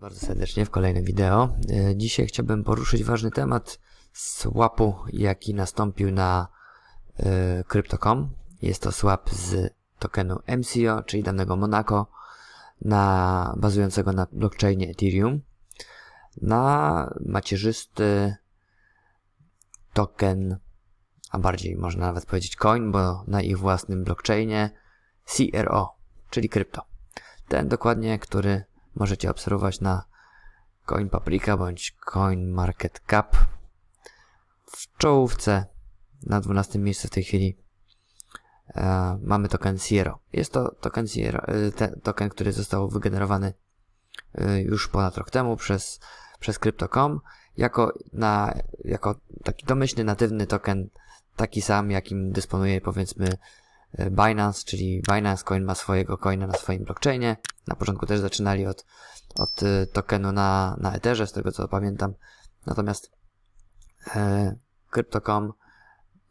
bardzo serdecznie w kolejnym wideo. E, Dzisiaj chciałbym poruszyć ważny temat swapu, jaki nastąpił na e, Crypto.com. Jest to swap z tokenu MCO, czyli danego Monaco, na, bazującego na blockchainie Ethereum, na macierzysty token, a bardziej można nawet powiedzieć coin, bo na ich własnym blockchainie CRO, czyli krypto. Ten dokładnie, który możecie obserwować na Coin Paprika bądź Coin Market Cap. W czołówce na 12 miejscu w tej chwili e, mamy token Sierra. Jest to token Sierra, e, token, który został wygenerowany e, już ponad rok temu przez, przez Crypto.com jako, na, jako taki domyślny, natywny token, taki sam, jakim dysponuje powiedzmy Binance, czyli Binance Coin ma swojego coina na swoim blockchainie. Na początku też zaczynali od, od e, tokenu na, na Etherze, z tego co pamiętam. Natomiast e, Crypto.com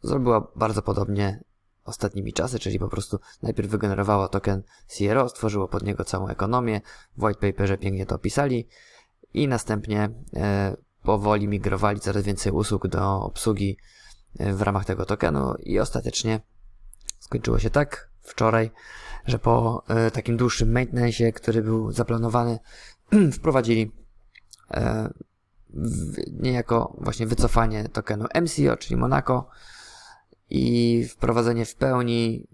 zrobiła bardzo podobnie ostatnimi czasy, czyli po prostu najpierw wygenerowało token CRO, stworzyło pod niego całą ekonomię, w white paperze pięknie to opisali i następnie e, powoli migrowali coraz więcej usług do obsługi e, w ramach tego tokenu i ostatecznie skończyło się tak wczoraj, że po e, takim dłuższym maintenance, który był zaplanowany, wprowadzili e, niejako właśnie wycofanie tokenu MCO, czyli Monaco i wprowadzenie w pełni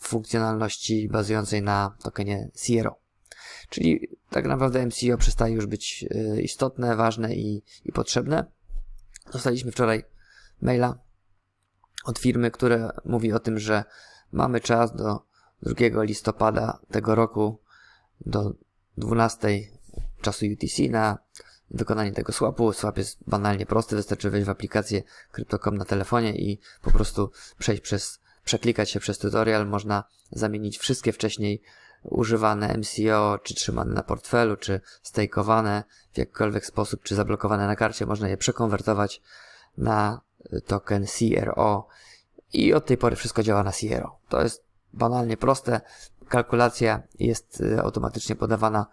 funkcjonalności bazującej na tokenie Sierra. Czyli tak naprawdę MCO przestaje już być e, istotne, ważne i, i potrzebne. Dostaliśmy wczoraj maila od firmy, która mówi o tym, że mamy czas do 2 listopada tego roku do 12 czasu UTC na wykonanie tego swapu. Swap jest banalnie prosty, wystarczy wejść w aplikację Crypto.com na telefonie i po prostu przejść przez, przeklikać się przez tutorial. Można zamienić wszystkie wcześniej używane MCO, czy trzymane na portfelu, czy stejkowane w jakikolwiek sposób, czy zablokowane na karcie. Można je przekonwertować na token CRO i od tej pory wszystko działa na CRO. To jest banalnie proste. Kalkulacja jest y, automatycznie podawana.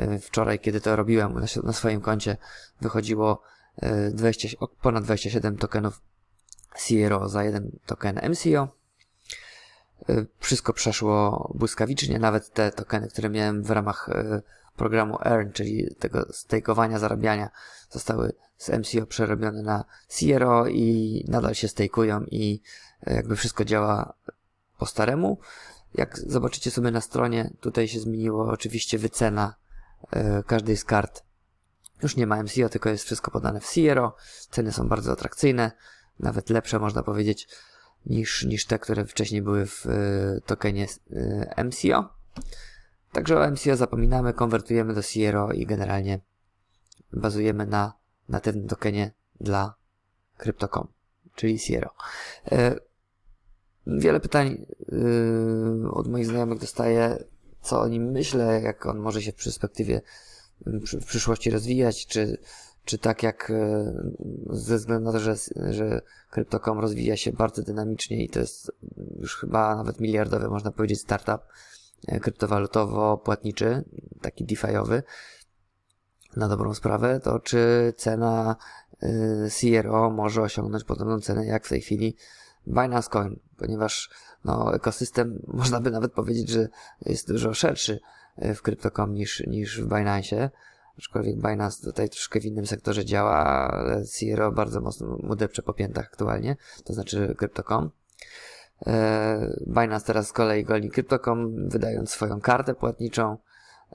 Y, Wczoraj, kiedy to robiłem na, swoim koncie, wychodziło y, 20, o, ponad 27 tokenów CRO za jeden token MCO. Y, Wszystko przeszło błyskawicznie, nawet te tokeny, które miałem w ramach y, programu Earn, czyli tego stakeowania, zarabiania, zostały z MCO przerobione na CRO i nadal się stakują i y, jakby wszystko działa po staremu. Jak zobaczycie sobie na stronie, tutaj się zmieniło oczywiście wycena e, każdej z kart. Już nie ma MCO, tylko jest wszystko podane w CRO. Ceny są bardzo atrakcyjne, nawet lepsze można powiedzieć niż, niż te, które wcześniej były w e, tokenie e, MCO. Także o MCO zapominamy, konwertujemy do CRO i generalnie bazujemy na natywnym tokenie dla Crypto.com, czyli CRO. E, Wiele pytań yy, od moich znajomych dostaję, co o nim myślę, jak on może się w perspektywie w przyszłości rozwijać, czy, czy tak jak yy, ze względu na to, że, że Crypto.com rozwija się bardzo dynamicznie i to jest już chyba nawet miliardowy, można powiedzieć, startup kryptowalutowo-płatniczy, taki DeFi'owy, na dobrą sprawę, to czy cena yy, CRO może osiągnąć podobną cenę jak w tej chwili Binance Coin, ponieważ no, ekosystem można by nawet powiedzieć, że jest dużo szerszy e, w Crypto.com niż, niż w Binance. Aczkolwiek Binance tutaj troszkę w innym sektorze działa, ale CRO bardzo mocno mu depcze po piętach aktualnie, to znaczy Crypto.com. E, Binance teraz z kolei goli Crypto.com, wydając swoją kartę płatniczą.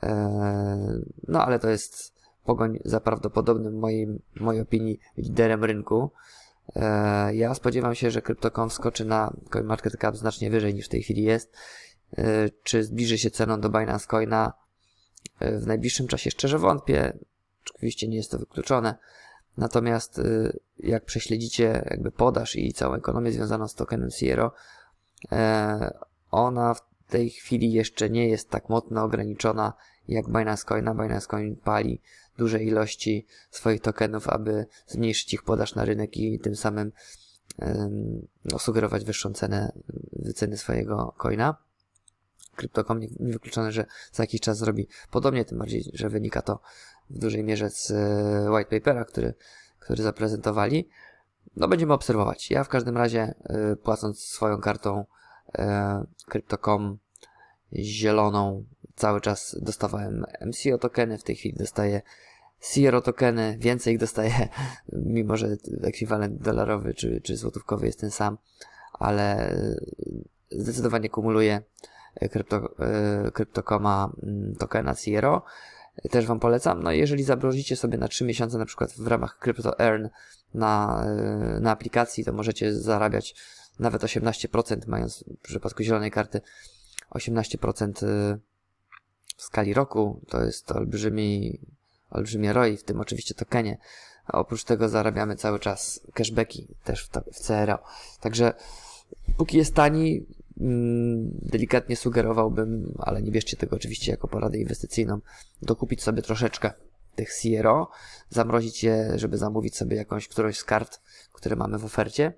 E, no ale to jest pogoń za prawdopodobnym, w mojej, opinii, liderem rynku. E, Ja spodziewam się, że Crypto.com skoczy na CoinMarketCap znacznie wyżej niż w tej chwili jest. Czy zbliży się ceną do Binance Coina w najbliższym czasie? Szczerze wątpię. Oczywiście nie jest to wykluczone. Natomiast e, jak prześledzicie jakby podaż i całą ekonomię związaną z tokenem Sierra, e, ona w tej chwili jeszcze nie jest tak mocno ograniczona jak Binance Coina. Binance Coin pali duże ilości swoich tokenów, aby zmniejszyć ich podaż na rynek i tym samym no, sugerować wyższą cenę wyceny swojego coina. Crypto.com nie- niewykluczone, że za jakiś czas zrobi podobnie, tym bardziej, że wynika to w dużej mierze z e, white papera, który, który zaprezentowali. No będziemy obserwować. Ja w każdym razie e, płacąc swoją kartą e, Crypto.com zieloną cały czas dostawałem MCO tokeny, w tej chwili dostaję Sierra tokeny, więcej ich dostaję, mimo że ekwiwalent dolarowy czy, czy złotówkowy jest ten sam, ale zdecydowanie kumuluję krypto, Cryptocoma mm, tokena Sierra. Też Wam polecam. No i jeżeli zamrozicie sobie na 3 miesiące, na przykład w ramach Crypto Earn na, e, na aplikacji, to możecie zarabiać nawet 18%, mając w przypadku zielonej karty 18% y, w skali roku. To jest olbrzymi, olbrzymie ROI, w tym oczywiście tokenie. A oprócz tego zarabiamy cały czas cashbacki też w, to, w CRO. Także póki jest tani, delikatnie sugerowałbym, ale nie bierzcie tego oczywiście jako poradę inwestycyjną, dokupić sobie troszeczkę tych CRO, zamrozić je, żeby zamówić sobie jakąś, którąś z kart, które mamy w ofercie.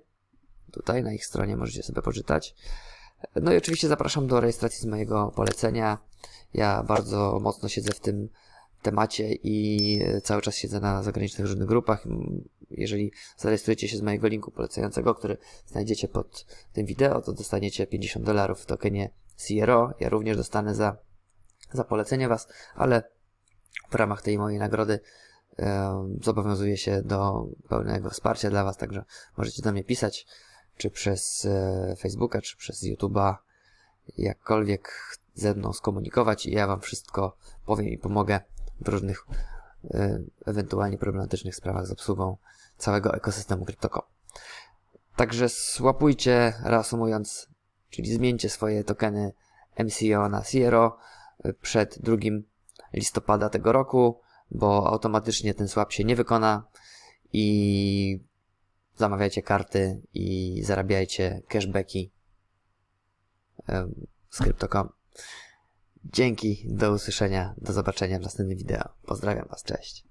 Tutaj na ich stronie możecie sobie poczytać. No i oczywiście zapraszam do rejestracji z mojego polecenia. Ja bardzo mocno siedzę w tym temacie i cały czas siedzę na zagranicznych różnych grupach. Jeżeli zarejestrujecie się z mojego linku polecającego, który znajdziecie pod tym wideo, to dostaniecie 50 dolarów w tokenie CRO. Ja również dostanę za, za polecenie Was, ale w ramach tej mojej nagrody zobowiązuję się do pełnego wsparcia dla Was, także możecie do mnie pisać czy przez e, Facebooka, czy przez YouTube'a, jakkolwiek ze mną skomunikować i ja Wam wszystko powiem i pomogę w różnych e, ewentualnie problematycznych sprawach z obsługą całego ekosystemu Crypto.com. Także słapujcie, reasumując, czyli zmieńcie swoje tokeny MCO na Sierra przed 2 listopada tego roku, bo automatycznie ten swap się nie wykona i zamawiajcie karty i zarabiajcie cashbacki z Crypto.com. Dzięki, do usłyszenia, do zobaczenia w następnym wideo. Pozdrawiam Was, cześć.